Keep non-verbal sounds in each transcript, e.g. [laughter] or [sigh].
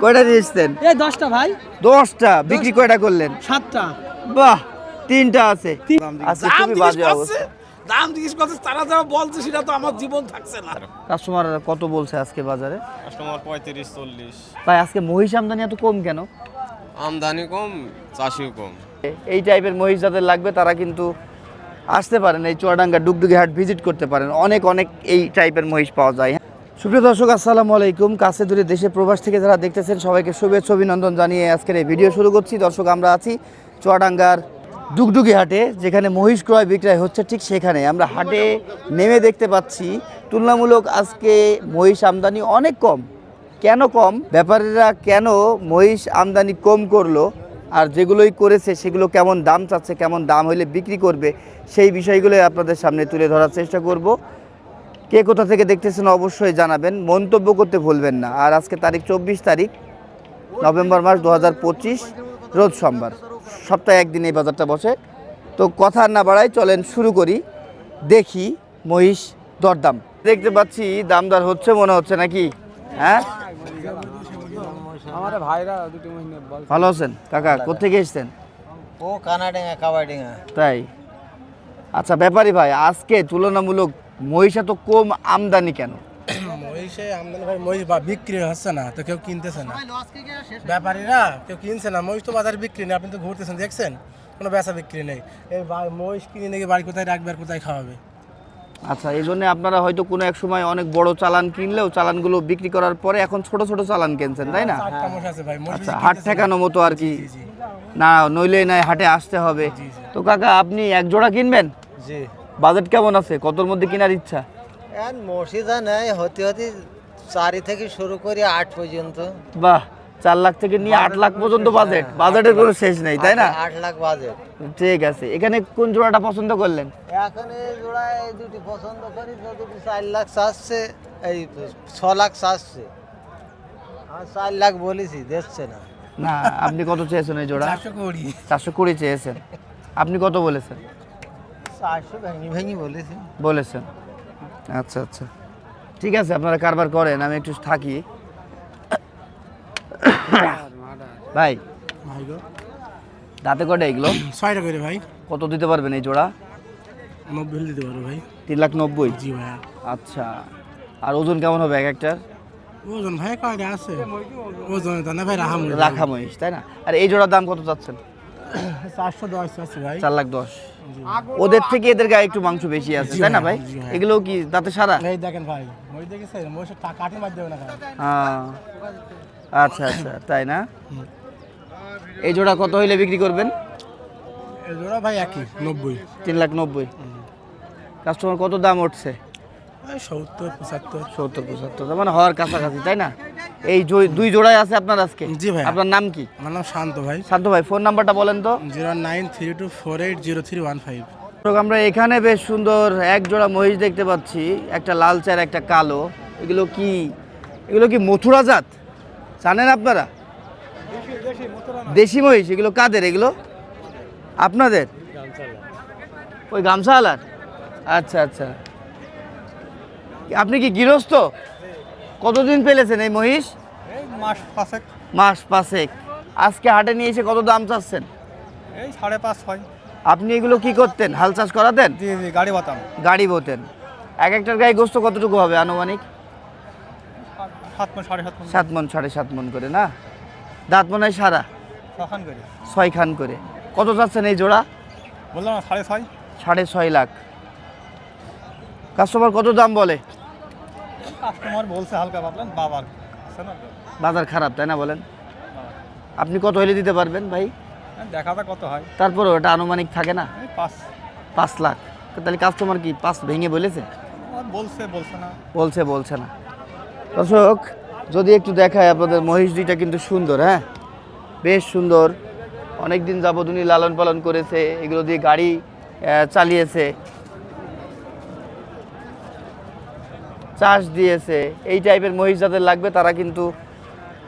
কয়টা নিয়ে এসছেন? এই দশটা ভাই। দশটা? বিক্রি কয়টা করলেন? সাতটা। বাহ তিনটা আছে। আচ্ছা খুবই বাজে অবস্থা। দাম জিজ্ঞেস করছে তারা যা বলছে সেটা তো আমার জীবন থাকছে না। কাস্টমার কত বলছে আজকে বাজারে? কাস্টমার পঁয়ত্রিশ চল্লিশ। ভাই আজকে মহিষ আমদানি এত কম কেন? আমদানি কম চাষিও কম। এই টাইপের মহিষ যাদের লাগবে তারা কিন্তু আসতে পারেন এই চুয়াডাঙ্গা ডুগডুগি হাট ভিজিট করতে পারেন। অনেক অনেক এই টাইপের মহিষ পাওয়া যায়। সুপ্রিয় দর্শক, আসসালামু আলাইকুম। কাছে দূরে দেশে প্রবাস থেকে যারা দেখতেছেন, সবাইকে শুভেচ্ছা, অভিনন্দন জানিয়ে আজকের এই ভিডিও শুরু করছি। দর্শক, আমরা আছি চুয়াডাঙ্গার ডুগডুগি হাটে, যেখানে মহিষ ক্রয় বিক্রয় হচ্ছে ঠিক সেখানে। আমরা হাটে নেমে দেখতে পাচ্ছি, তুলনামূলক আজকে মহিষ আমদানি অনেক কম। কেন কম? ব্যাপারীরা কেন মহিষ আমদানি কম করল? আর যেগুলোই করেছে, সেগুলো কেমন দাম চাচ্ছে, কেমন দাম হইলে বিক্রি করবে, সেই বিষয়গুলো আপনাদের সামনে তুলে ধরার চেষ্টা করব। কে কোথা থেকে দেখতেছেন অবশ্যই জানাবেন মন্তব্য করতে ভুলবেন না। আর আজকে তারিখ চব্বিশ তারিখ নভেম্বর মাস দু হাজার পঁচিশ রোজ সোমবার। সপ্তাহে একদিন এই বাজারটা বসে। তো কথা না বাড়াই চলেন শুরু করি। দেখি মহিষ দরদাম। দেখতে পাচ্ছি দামদার হচ্ছে মনে হচ্ছে নাকি? হ্যাঁ? আমার ভাইরা দুটো ভালো আছেন? কাকা কোথেকে এসছেন? ও কানাডেঙ্গা কাবাডিঙ্গা। তাই? আচ্ছা ব্যাপারী ভাই আজকে তুলনামূলক মহিষ তো কম আমদানি কেন? মহিষে আমদানি ভাই মহিষ বা বিক্রি হচ্ছে না তো কেউ কিনতেছে না। ব্যাপারীরা কেউ কিনছে না মহিষ তো বাজারে বিক্রি নেই আপনি তো ঘুরতেছেন দেখছেন? কোনো বেচা বিক্রি নেই। এই মহিষ কিনে নাকি বাড়ি কোথায় রাখবে আর কোথায় খাওয়াবে? আচ্ছা এই জন্য আপনারা হয়তো কোনো এক সময় অনেক বড় চালান কিনলেও চালানগুলো বিক্রি করার পরে এখন ছোট ছোট চালান কিনছেন তাই না? মহিষ আচ্ছা হাট ঠেকানো মতো আর কি। না নইলে নাই হাটে আসতে হবে। তো কাকা আপনি এক জোড়া কিনবেন? জি। বাজেট কেমন আছে? কতর মধ্যে কেনার ইচ্ছা? এখন মসজিদা নেই হতে হতে চারি থেকে শুরু করে আট পর্যন্ত। বাহ চার লাখ থেকে নিয়ে আট লাখ পর্যন্ত বাজেট। বাজেটের কোনো শেষ নেই তাই না? আট- লাখ বাজেট। ঠিক আছে এখানে কোন জোড়াটা পছন্দ করলেন? এখন এই জোড়ায় এই দুটি পছন্দ করি তো দুটি চার লাখ চাচ্ছে এই ছ লাখ চাচ্ছে। চার লাখ বলেছি দেখছে না। না আপনি কত চেয়েছেন এই জোড়া? চারশো কুড়ি। চারশো কুড়ি চেয়েছেন। আপনি কত বলেছেন চারশো ভেঙে ভেঙে বলেছি বলেছেন আচ্ছা আচ্ছা। ঠিক আছে আপনারা কারবার করেন আমি একটু থাকি। ভাই ভাই গো। দাঁতে কটা এগুলো? ছয়টা করে ভাই। কত দিতে পারবেন এই জোড়া? নব্বই দিতে পারো ভাই। তিন লাখ নব্বই? জি ভাইয়া। আচ্ছা। আর ওজন কেমন হবে এক একটার? ওজন ভাই কয়টা আছে? ওজন ভাই রাখা মহিষ তাই না? আর এই জোড়ার দাম কত চাচ্ছেন? চার লাখ দশ। ওদের থেকে এদের গায়ে একটু মাংস বেশি আছে তাই না ভাই। এগুলো কি দাঁতে সারা? এই দেখেন ভাই দেখেছেন? টাকা কাটি মার দেবে না হ্যাঁ। আচ্ছা আচ্ছা তাই না? এই জোড়া কত হইলে বিক্রি করবেন? এই জোড়া ভাই একই নব্বই। তিন লাখ নব্বই। কাস্টমার কত দাম উঠছে? সত্তর পঁচাত্তর। সত্তর পঁচাত্তর মানে হওয়ার কাছাকাছি তাই না? এই দুই জোড়ায় আছে আপনার আজকে? জি ভাই। আপনার নাম কি? আমার নাম শান্ত ভাই। শান্ত ভাই ফোন নাম্বারটা বলেন তো। Zero nine three two four eight zero three one five. আমরা এখানে বেশ সুন্দর এক জোড়া মহিষ দেখতে পাচ্ছি একটা লাল চার একটা কালো। এগুলো কি এগুলো কি মথুরা জাত? জানেন আপনারা? দেশি মহিষ এগুলো কাদের এগুলো? আপনাদের? ওই গামছা আলার আচ্ছা আচ্ছা। আপনি কি গৃহস্থ? কতদিন পেলেছেন এই মহিষ? এই মাস পাঁচেক। মাস পাঁচেক। আজকে হাটে নিয়ে এসে কত দাম চাচ্ছেন? এই সাড়ে পাঁচ ছয়। আপনি এগুলো কি করতেন? হাল চাষ করাতেন? জি জি গাড়ি বাতাম। গাড়ি বোতেন। এক একটার গায়ে গোস্ত কতটুকু হবে আনুমানিক? সাত মন সাড়ে সাত মন। সাত মন সাড়ে সাত মন করে না? দাঁত মনে হয় সারা? তখন করে। ছয় খান করে। কত চাচ্ছেন এই জোড়া? বললাম সাড়ে ছয়। সাড়ে ছয় লাখ। কাস্টমার কত দাম বলে? কাস্টমার বলছে হালকা ভাবলেন বাবার আছে না? বাজার খারাপ তাই না বলেন? আপনি কত হলে দিতে পারবেন ভাই? দেখা যাক কত হয়। তারপরে ওটা আনুমানিক থাকে না? পাঁচ। পাঁচ লাখ। তো তাহলে কাস্টমার কি পাঁচ ভেঙে বলেছে? বলছে বলছে না। বলছে বলছে না। দর্শক যদি একটু দেখায় আপনাদের মহিষ দুইটা কিন্তু সুন্দর হ্যাঁ? বেশ সুন্দর। অনেক দিন যাবৎ উনি লালন পালন করেছে এগুলো দিয়ে গাড়ি চালিয়েছে। চাষ দিয়েছে এই টাইপের মহিষ যাদের লাগবে তারা কিন্তু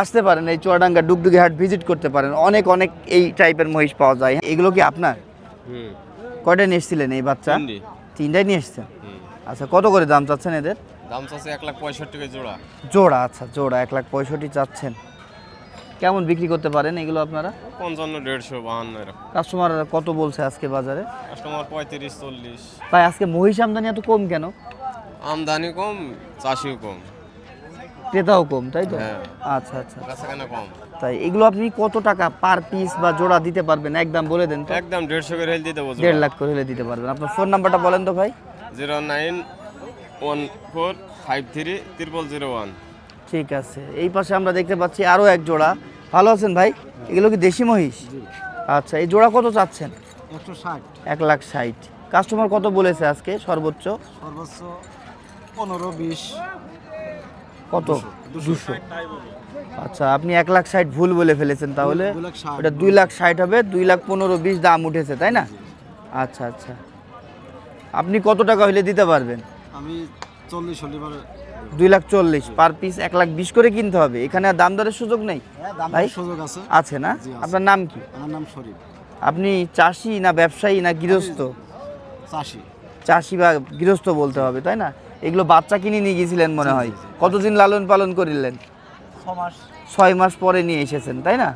আসতে পারেন এই চুয়াডাঙ্গা ডুগডুগি হাট ভিজিট করতে পারেন। অনেক অনেক এই টাইপের মহিষ পাওয়া যায়। এগুলো কি আপনার? হুম। কয়টা নিয়ে এসেছিলেন এই বাচ্চা? তিনটি। তিনটাই নিয়ে এসছেন? আচ্ছা কত করে দাম চাচ্ছেন এদের? দাম চাচ্ছে এক লাখ পঁয়ষট্টি জোড়া। জোড়া আচ্ছা জোড়া এক লাখ পঁয়ষট্টি চাচ্ছেন। কেমন বিক্রি করতে পারেন এগুলো আপনারা? পঞ্চান্ন দেড়শো বাহান্ন কাস্টমার কত বলছে আজকে বাজারে? কাস্টমার পঁয়ত্রিশ চল্লিশ। ভাই আজকে মহিষ আমদানি এত কম কেন? আমদানি কম চাষিও কম। ক্রেতাও কম তাই তো? হ্যাঁ। আচ্ছা আচ্ছা বেচাকেনা কম। তাই এগুলো আপনি কত টাকা পার পিস বা জোড়া দিতে পারবেন? একদম বলে দেন তো। একদম দেড়শো করে হেল দিতে দেড় লাখ করে হলে দিতে পারবেন। আপনার ফোন নাম্বারটা বলেন তো ভাই। Zero nine one four five three triple zero one. ঠিক আছে। এই পাশে আমরা দেখতে পাচ্ছি আরও এক জোড়া। ভালো আছেন ভাই? এগুলো কি দেশি মহিষ? আচ্ছা এই জোড়া কত চাচ্ছেন? একশো ষাট। এক লাখ ষাট। কাস্টমার কত বলেছে আজকে সর্বোচ্চ? সর্বোচ্চ পনেরো বিশ। কত? দুশো। আচ্ছা আপনি এক লাখ ষাট ভুল বলে ফেলেছেন তাহলে। ওটা দুই লাখ ষাট হবে দুই লাখ পনেরো বিশ দাম উঠেছে তাই না? আচ্ছা আচ্ছা। আপনি কত টাকা হলে দিতে পারবেন? আমি চল্লিশ হলিবার দুই লাখ চল্লিশ পার পিস এক লাখ বিশ করে কিনতে হবে। এখানে আর দাম দরের সুযোগ নেই? ভাই সুযোগ আছে। আছে না? আপনার নাম কি? আমার নাম শরীফ। আপনি চাষি না ব্যবসায়ী না গৃহস্থ? চাষি। চাষি বা গৃহস্থ বলতে হবে তাই না? এগুলো বাচ্চা কিনে নিয়ে গিয়েছিলেন মনে হয়। কতদিন লালন পালন করিলেন? মাস। ছয় মাস পরে নিয়ে এসেছেন তাই না?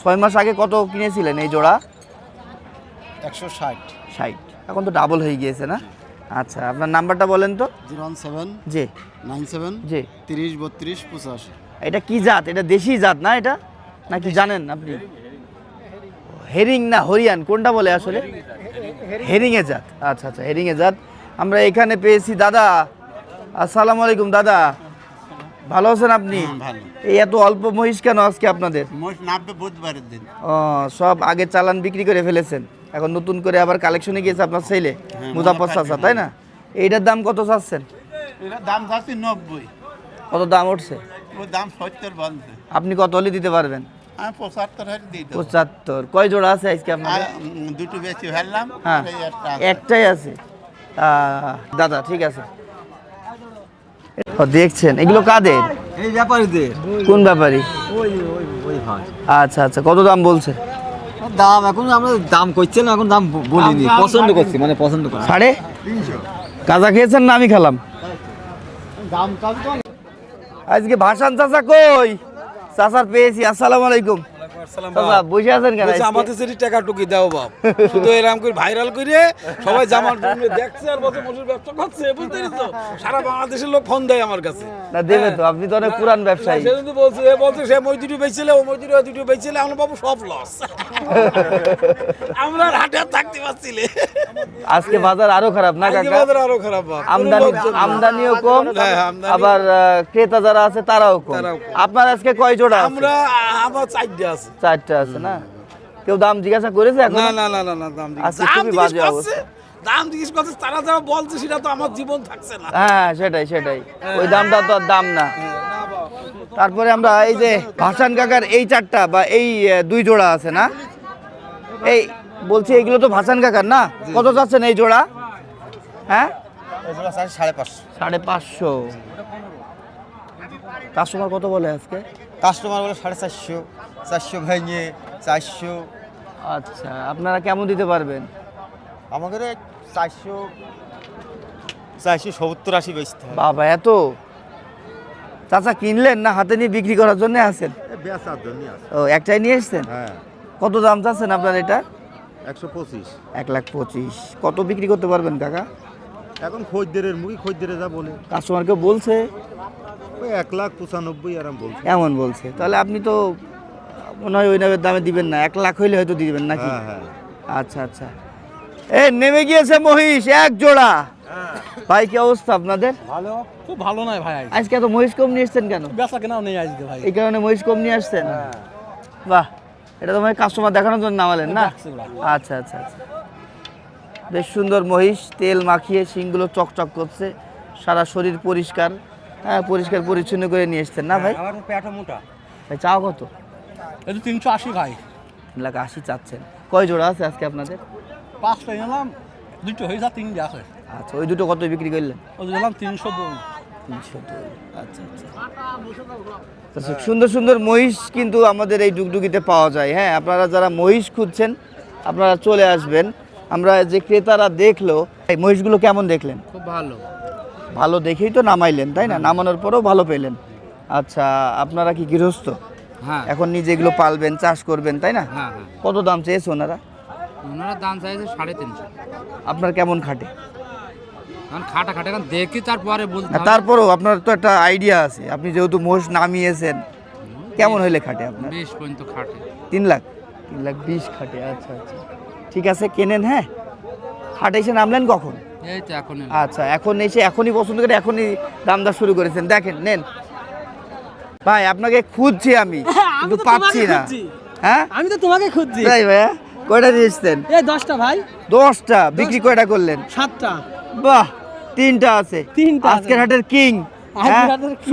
ছয় মাস আগে কত কিনেছিলেন এই জোড়া? একশো ষাট। ষাট। এখন তো ডাবল হয়ে গিয়েছে না? আচ্ছা আপনার নাম্বারটা বলেন তো। জিরো ওয়ান সেভেন যে নাইন সেভেন যে তিরিশ বত্রিশ পঁচাশি। এটা কি জাত? এটা দেশি জাত না এটা? নাকি জানেন আপনি? হেরিং না হরিয়ান কোনটা বলে আসলে? হেরিং এ জাত। আচ্ছা আচ্ছা হেরিং এ জাত। আমরা এখানে পেয়েছি দাদা আসসালামু আলাইকুম দাদা। ভালো আছেন আপনি? এই এত অল্প মহিষ কেন আজকে আপনাদের? বুধবারের দিন। ও সব আগে চালান বিক্রি করে ফেলেছেন। এখন নতুন করে আবার কালেকশনে গিয়েছে আপনার ছেলে মুজাফর চাচা তাই না? এইটার দাম কত চাচ্ছেন? দাম নব্বই। কত দাম উঠছে? দাম সত্তর আপনি কত হলে দিতে পারবেন? পঁচাত্তর কয় জোড়া আছে আজকে উম, দুটো বেশি ফেললাম হ্যাঁ। একটাই আছে। দাদা ঠিক আছে। দেখছেন। এগুলো কাদের? এই ব্যাপারীদের। কোন ব্যাপারী? ওই ওই ওই ভাই। আচ্ছা আচ্ছা। কত দাম বলছে? দাম এখন আমরা দাম করছি না এখন দাম বলিনি। পছন্দ করছি মানে পছন্দ করছি। সাড়ে? কাজা খেয়েছেন না আমি খেলাম? আজকে ভাসান চাচা কই? চাচার পেয়েছি আসসালামু আলাইকুম। চাচা বসে আছেন কেন? আজকে? আমাদের সেটি টাকা টুকি দাও বাপ। শুধু এরকম করে ভাইরাল করে সবাই জামার জন্য দেখছে আর বছর বছর ব্যবসা করছে। বুঝতে পেরেছ? সারা বাংলাদেশের লোক ফোন দেয় আমার কাছে। না দেবে তো আপনি তো অনেক পুরান ব্যবসায়ী। সে যদি বলছে এ বলছে সে মই দুটো বেচছিলে ও মই দুটো দুটো বেচছিলে আমরা বাবু সব লস আমরা হাটে থাকতে পারছিলে আজকে বাজার আরও খারাপ না কাকা? বাজার আরও খারাপ বাপ। আমদানি আমদানিও কম হ্যাঁ, আবার আহ, ক্রেতা যারা আছে তারাও কম। আপনার আজকে কয় জোড়া আমরা আমার চারটে আছে। চারটা আছে না? কেউ দাম জিজ্ঞাসা করেছে এখন? না না না না না দাম আজকে দাম খুবই বাজে করছে অবস্থা। দাম জিজ্ঞেস করছে তারা যা বলছে সেটা তো আমার জীবন থাকছে না। হ্যাঁ সেটাই সেটাই। ওই দামটা তো আর দাম না। তারপরে আমরা এই যে ভাসান কাকার এই চারটা বা এই দুই জোড়া আছে না? এই বলছি এইগুলো তো ভাসান কাকার না? কত চাচ্ছেন এই জোড়া? হ্যাঁ? সাড়ে পাঁচশো। সাড়ে পাঁচশো। কাস্টমার কত বলে আজকে? কাস্টমার বলে সাড়ে চারশো। চারশো ভেঙে চারশো। আচ্ছা আপনারা কেমন দিতে পারবেন? আমাদের চারশো চারশো সত্তর আশি বেচতে বাবা এত? চাচা কিনলেন না হাতে নিয়ে বিক্রি করার জন্য আছেন? বেচার জন্য ও একটাই নিয়ে এসছেন? হ্যাঁ। কত দাম চাচ্ছেন আপনার এটা? একশো পঁচিশ। এক লাখ পঁচিশ। কত বিক্রি করতে পারবেন কাকা? এখন খদ্দেরের মুখে খদ্দেরে যা বলে। কাস্টমারকে বলছে? ওই এক লাখ পঁচানব্বই আরাম বলছে। এমন বলছে। তাহলে আপনি তো মনে হয় ওই নামের দামে দিবেন না এক লাখ হইলে হয়তো দিবেন নাকি? হ্যাঁ হ্যাঁ। আচ্ছা আচ্ছা। এ নেমে গিয়েছে মহিষ এক জোড়া। ভাই কি অবস্থা আপনাদের? ভালো? খুব ভালো নয় ভাই আজকে এত মহিষ কম নিয়ে এসছেন কেন? বেচা কেনাও নেই আজকে ভাই। এই কারণে মহিষ কম নিয়ে আসছেন? বাহ এটা তো মানে কাস্টমার দেখানোর জন্য নামালেন না? আচ্ছা আচ্ছা আচ্ছা। বেশ সুন্দর মহিষ তেল মাখিয়ে শিংগুলো চকচক করছে সারা শরীর পরিষ্কার হ্যাঁ পরিষ্কার পরিচ্ছন্ন করে নিয়ে এসছেন না ভাই? আমার পেটও মোটা। ভাই চাও কত? এটা তিনশো আশি ভাই। তিন লাখ আশি চাচ্ছেন। কয় জোড়া আছে আজকে আপনাদের? পাঁচটা নিলাম দুটো হয়ে যা তিনটে আছে। আচ্ছা ওই দুটো কত বিক্রি করলেন? ওই নিলাম তিনশো দুই। তিনশো দুই আচ্ছা আচ্ছা। সুন্দর সুন্দর মহিষ কিন্তু আমাদের এই ডুগডুগিতে পাওয়া যায়। হ্যাঁ আপনারা যারা মহিষ খুঁজছেন আপনারা চলে আসবেন। আমরা যে ক্রেতারা দেখল এই মহিষগুলো কেমন দেখলেন? খুব ভালো। ভালো দেখেই তো নামাইলেন তাই না? নামানোর পরেও ভালো পেলেন। আচ্ছা আপনারা কি গৃহস্থ? এখন নিজে এগুলো পালবেন চাষ করবেন তাই না? হ্যাঁ হ্যাঁ। কত দাম চেয়েছে ওনারা? ওনারা দাম চাইছে সাড়ে তিনশো। আপনার কেমন খাটে? খাটা খাটা দেখি তারপরে তারপরেও আপনার তো একটা আইডিয়া আছে। আপনি যেহেতু মোষ নামিয়েছেন কেমন হইলে খাটে আপনার? বিশ পর্যন্ত খাটে। তিন লাখ? তিন লাখ বিশ খাটে আচ্ছা আচ্ছা। ঠিক আছে কেনেন হ্যাঁ? হাটে এসে নামলেন কখন? এই তো এখন আচ্ছা এখন এসে এখনই পছন্দ করে এখনই দাম শুরু করেছেন। দেখেন নেন। ভাই আপনাকে খুঁজছি আমি [laughs] কিন্তু পাচ্ছি না। হ্যাঁ? আমি তো তোমাকে খুঁজছি। তাই ভাইয়া কয়টা দিয়ে এসছেন? এই দশটা ভাই। দশটা? বিক্রি কয়টা করলেন? সাতটা। বাহ তিনটা আছে। তিনটা আজকের হাটের কিং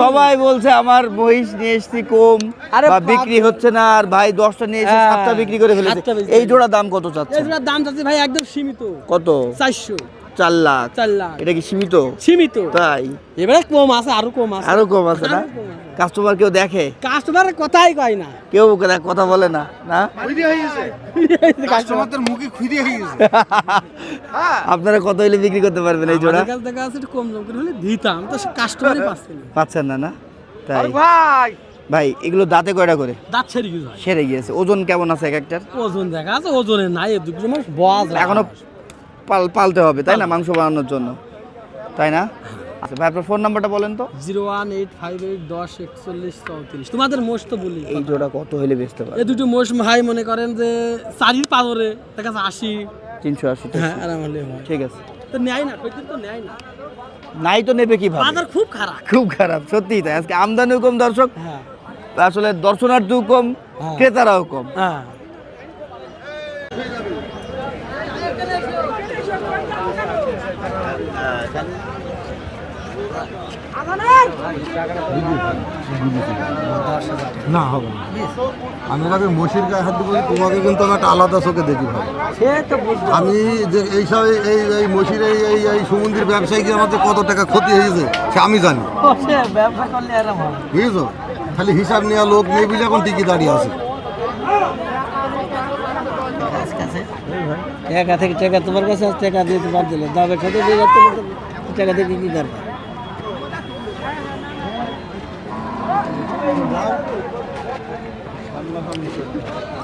সবাই বলছে আমার মহিষ নিয়ে এসছি কম আরে বা বিক্রি হচ্ছে না আর ভাই দশটা নিয়ে এসে হ্যাঁ, সাতটা বিক্রি করে ফেলেছে। এই জোড়া দাম কত এই চাচ্ছে জোড়ার দাম চাচ্ছে ভাই একদম সীমিত। কত? চারশো। চার লাখ। চার লাখ। এটা কি সীমিত? সীমিত। তাই? এবারে কম আছে আরও কম আছে। আরও কম আছে না। কাস্টমার কেউ দেখে? কাস্টমার কথাই কয় না। কেউ কথা- কথা বলে না না? কাস্টমারদের মুখে খুঁজে হয়ে গেছে [laughs] আপনারা কত হইলে বিক্রি করতে পারবেন এই জোড়া? কাছে দেখা আছে কম দাম করে হলে দিতাম তো কাস্টমারই [laughs] পাচ্ছে না। পাচ্ছেন না না? তাই। ভাই! ভাই এগুলো দাঁতে কয়টা করে? দাঁত ছেড়ে গেছে ভাই। সেরে গিয়েছে। ওজন কেমন আছে এক একটার? ওজন দেখা আছে ওজনে নাই দুটো মাস বজ এখনও পাল পালতে হবে তাই না? মাংস বানানোর জন্য। তাই না? আচ্ছা ভাই আপনার ফোন নাম্বারটা বলেন তো। Zero one eight five eight দশ একচল্লিশ চৌত্রিশ। তোমাদের মোষ তো বলি। এই জোড়া কত হইলে বেচতে পারে এই দুটো মোষ ভাই মনে করেন যে চারির পাওয়ারে দেখা যাচ্ছে আশি। তিনশো আশি হ্যাঁ আরাম হলে হয়। ঠিক আছে। তো নেয় না কই তো নেয় না। নাই তো নেবে কি ভাবে বাজার খুব খারাপ। খুব খারাপ সত্যি তাই। আজকে আমদানিও কম দর্শক। হ্যাঁ। আসলে দর্শনার্থীও কম হ্যাঁ। ক্রেতারাও কম। হ্যাঁ। না হবে আমি আগে মসির গায়ে হাত দিব তোমাকে কিন্তু আমি একটা আলাদা চোখে দেখি ভাই। আমি যে এই সব এই- এই মসির এই এই এই সমুদ্রের ব্যবসায়ী কি আমাদের কত টাকা ক্ষতি হয়েছে সে আমি জানি। বুঝেছ? খালি হিসাব নেওয়া লোক নেই বলে এখন টিকি দাঁড়িয়ে আছে। টাকা থেকে টাকা তোমার কাছে টাকা দিয়ে তোমার দিলে। দাবে খেতে দিয়ে যাচ্ছে টাকা থেকে কি করবে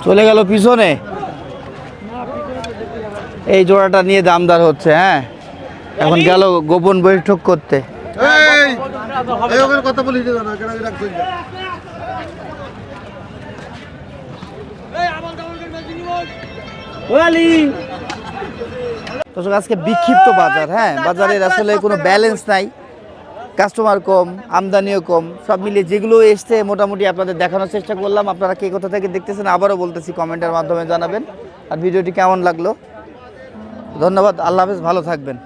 চলে গেল পিছনে। এই জোড়াটা নিয়ে দামদার হচ্ছে হ্যাঁ? এখন গেল গোপন বৈঠক করতে। আজকে বিক্ষিপ্ত বাজার হ্যাঁ? বাজারের আসলে কোনো ব্যালেন্স নাই। কাস্টমার কম, আমদানিও কম, সব মিলিয়ে যেগুলো এসছে মোটামুটি আপনাদের দেখানোর চেষ্টা করলাম। আপনারা কে কোথা থেকে দেখতেছেন আবারও বলতেছি কমেন্টের মাধ্যমে জানাবেন। আর ভিডিওটি কেমন লাগল? ধন্যবাদ, আল্লাহ হাফেজ, ভালো থাকবেন।